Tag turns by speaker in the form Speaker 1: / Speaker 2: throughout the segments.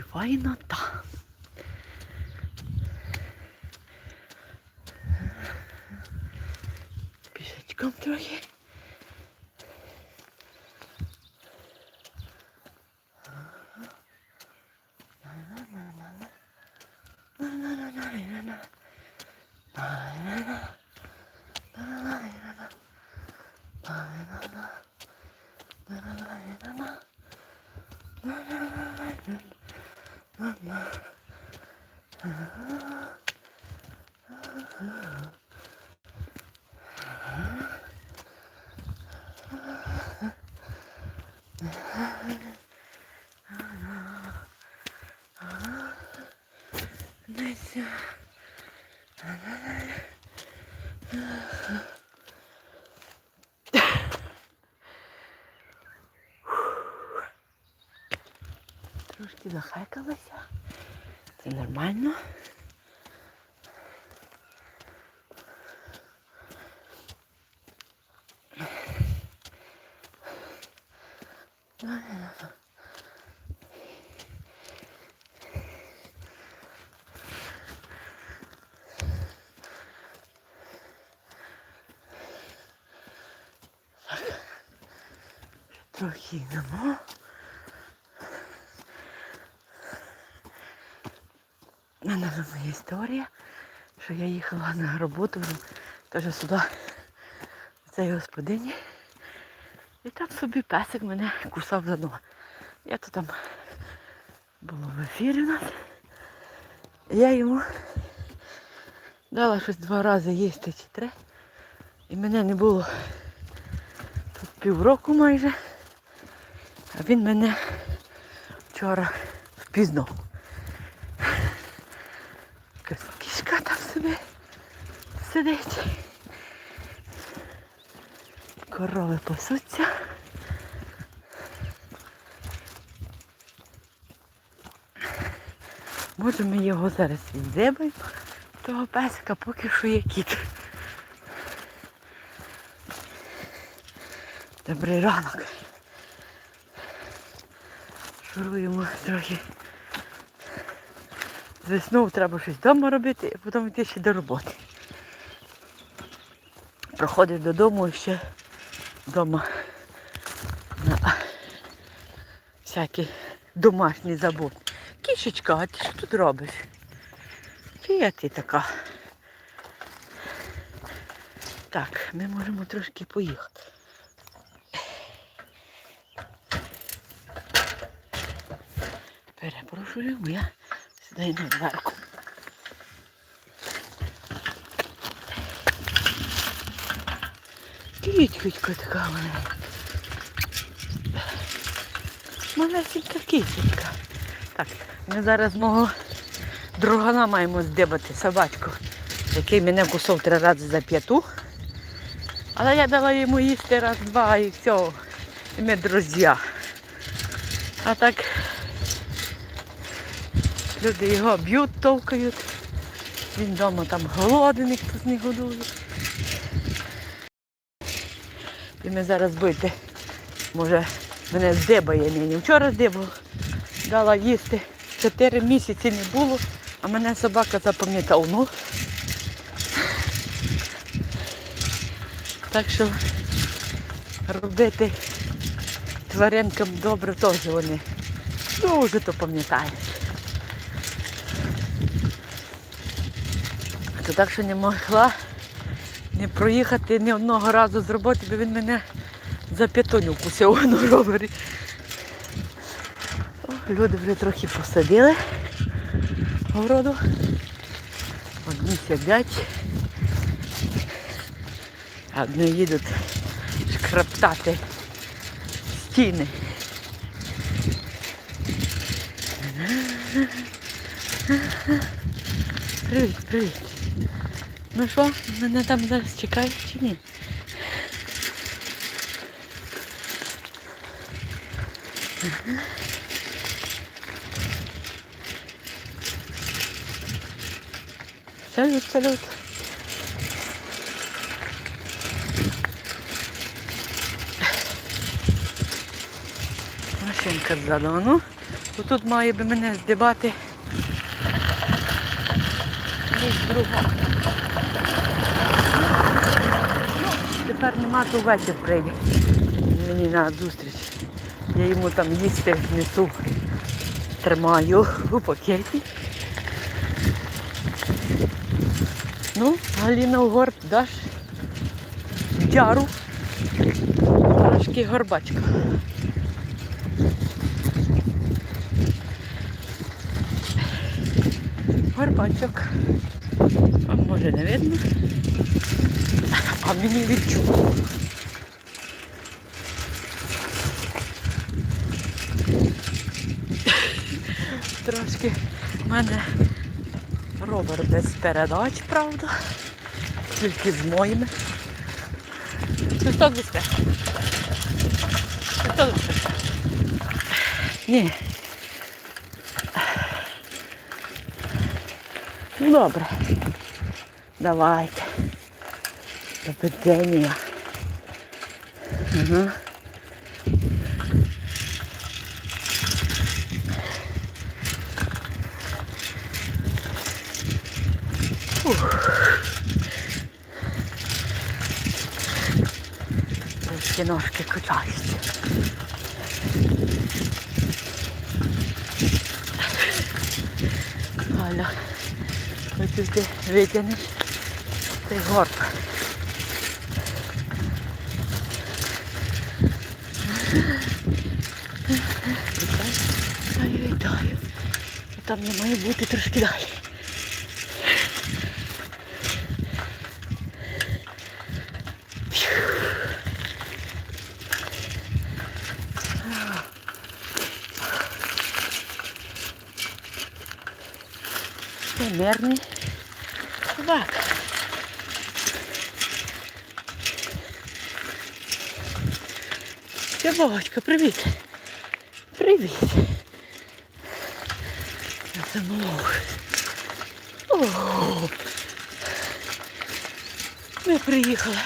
Speaker 1: 意外なんだ Bir şey çıkamıyor ki. Na na na na na na na na na na na na na na na na Трошки захайкалася. Це нормально. Трохи йдемо. У мене вже моя історія, що я їхала на роботу теж сюди, в цій господині. І там собі песик мене кусав за ногу. Я то там було в ефірі у нас. Я йому дала щось два рази їсти чи три. І мене не було тут півроку майже. А він мене вчора впізнав. Якась кішка там собі сидить. Корови пасуться. Може ми його зараз відзебаємо, того песика, поки що є кіт. Добрий ранок. Шуруємо трохи. Заснув, треба щось вдома робити, а потім йти ще до роботи. Проходив додому і ще вдома на всякі домашні забув. Кішечка, а ти що тут робиш? Чия ти така? Так, ми можемо трошки поїхати. Перепрошую, я сідаю на дверку. Кітька така вона. Малесенька кітечка. Так, ми зараз мого другана маємо здибати собачку, який мене кусав три рази за п'яту. Але я дала йому їсти раз-два і все. І ми друзі. А так люди його б'ють, товкають. Він вдома там голодний, з не годує. І зараз бити. Може, мене здибає нині. Вчора здибав. Дала їсти. Чотири місяці не було, а мене собака запам'ятав. Ну. Так що робити тваринкам добре теж вони дуже то пам'ятають. То так що не могла не проїхати ні одного разу з роботи, бо він мене за п'ятоню вкусив на ровері. Люди вже трохи посадили городу. Одні сидять, а одні їдуть шкраптати стіни. Привіт, привіт. Ну що, мене там зараз чекають чи ні? Салют, салют. Машинка ззаду, ну, Тут має би мене здибати ніч друга. Ну, нема, то прийде. Мені на зустріч. Я йому там їсти несу, тримаю у пакеті. Ну, Галіна горб даш дяру. Трошки горбачка. Горбачок. А може не видно. А мені відчув. Трошки в мене ровер без передач, правда. Тільки з моїми. Свисток висте. Свисток висте. Ні. Ну добре. Давайте. До питання. Ага. Трошки ножки качаються. Галя, хочу ти витягнеш цей горб. Вітаю, вітаю. Там не має бути трошки далі. Це мирний собак. Це бабочка, привіт. Привіт. Це мох. О, Ми приїхали.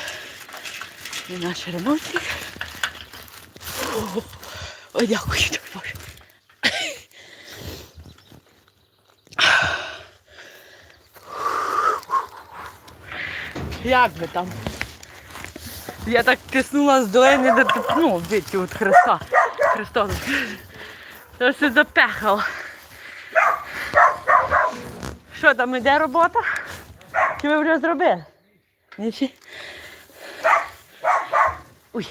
Speaker 1: І наш ремонтник. О, Ой, дякую, тобі, Боже. Як ви там? Я так тиснула з долини до ну, дивіться, от Христа. Христос. Я все запехала. Що там іде робота? Чи ви вже зробили? Ні, ще? Ой.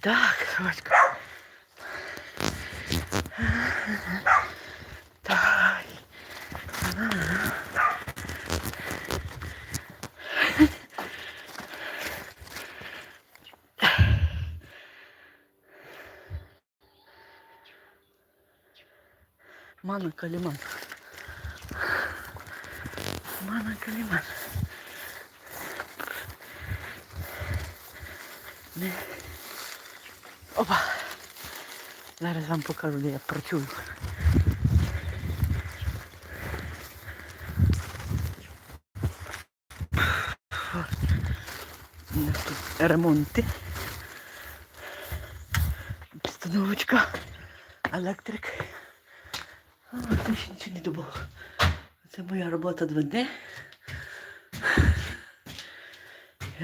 Speaker 1: Так, Родька. Мана Калиман. Мана Калиман. Опа. Зараз вам покажу, де я працюю. Ремонти. Обстановочка. Електрик. Ти ще нічого не добув. Це моя робота два дні.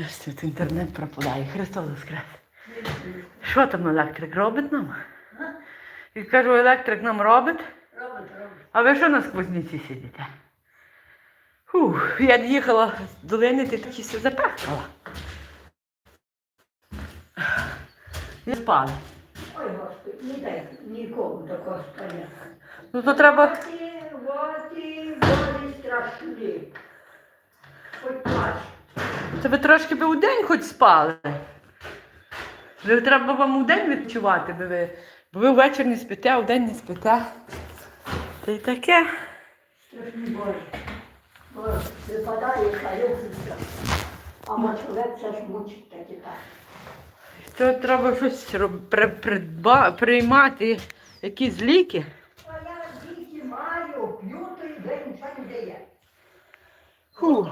Speaker 1: Ось тут інтернет пропадає. Христос воскрес. Що там електрик робить нам? І кажу, електрик нам робить.
Speaker 2: Робить, робить.
Speaker 1: А ви що на сквозниці сидите? Фух, я їхала з долини, ти таки все запехала. Не спали.
Speaker 2: Ой, Господи, не дай нікому такого спання.
Speaker 1: Ну то треба.
Speaker 2: Страшні. Хоч плач.
Speaker 1: Це ви трошки би у день хоч спали. Ви треба вам у день відчувати, бо ви, бо ви ввечері не спите, а вдень не спите. Та й таке.
Speaker 2: Страшні бої. Бо випадає каюхниця. А мочовець це ж мучить таки так.
Speaker 1: То треба щось роб- при- придба- приймати, якісь ліки.
Speaker 2: А я ліки маю, п'ю той день, нічого не дає.
Speaker 1: Фух.